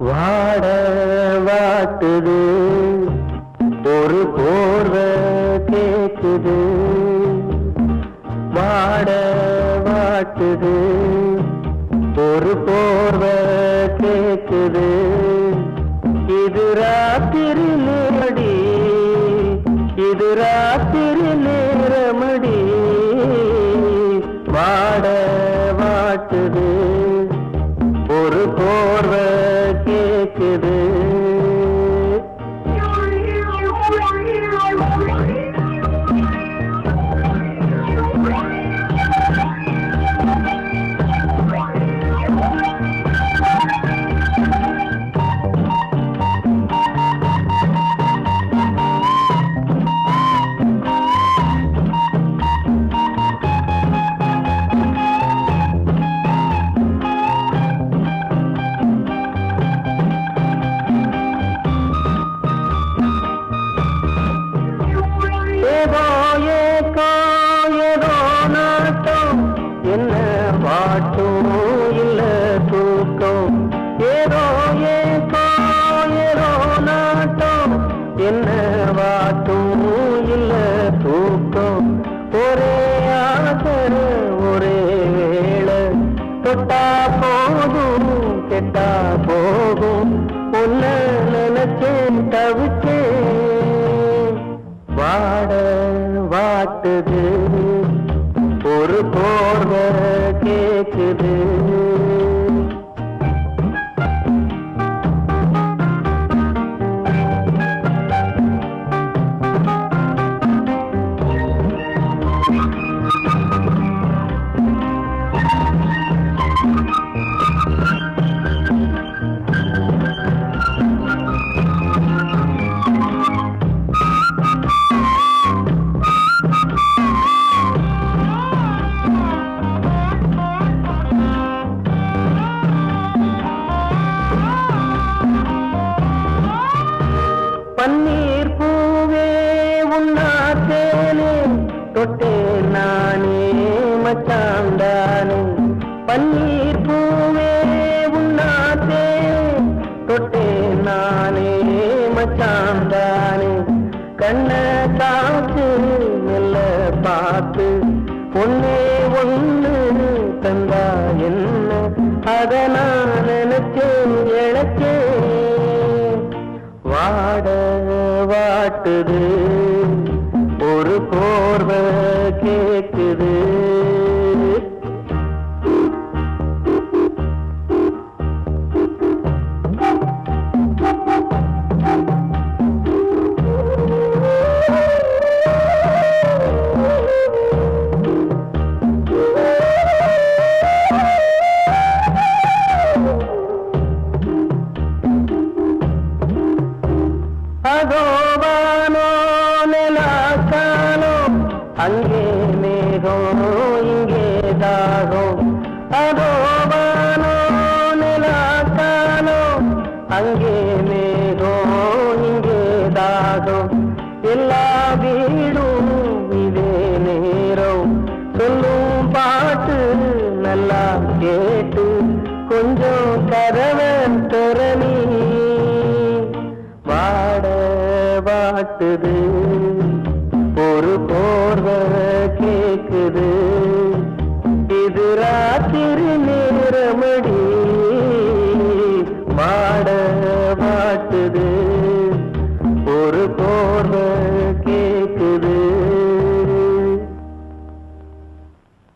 வாட வாட்டுது. ஒரு போர்வ கேக்குது. வாட வாட்டுது. ஒரு போர்வ கேக்குது. இது ராத்திரி நேரடி. இது ராத்திரி நேரமடி. பாட்டும் இல்ல தூக்கம் ஏதோ ஏதோ ஏதோ நாட்டம் என்ன வாட்டும் இல்ல தூக்கம் ஒரே ஆசை ஒரே வேளை. தொட்டா போதும் கெட்டா போகும் உன்ன நினைச்சேன் தவிச்சேன். வாட வாட்டுது தொட்டேன் நானே மச்சாந்தானே. பன்னீர் பூவே உன்னாத்தே தொட்டேன் நானே மச்சாந்தானே. கண்ண காத்து மெல்ல பார்த்து ஒன்னே ஒன்று தந்தா என்ன? அத நான் நினைச்சேன் இழைச்சேன். வாட வாட்டுது. ஒரு போர்வ கேக்குது அதோ மேகம் இங்கே தாகம். அதோ வானோ நிலாக்கானோ அங்கே மேகம் இங்கே தாகம். எல்லா வீடும் இதே நேரம். சொல்லும் பாட்டு நல்லா கேட்டு கொஞ்சம் கதவன் திறனி வாட வாட்டுது. ராத்திரி நேரமடி வாட வாட்டுது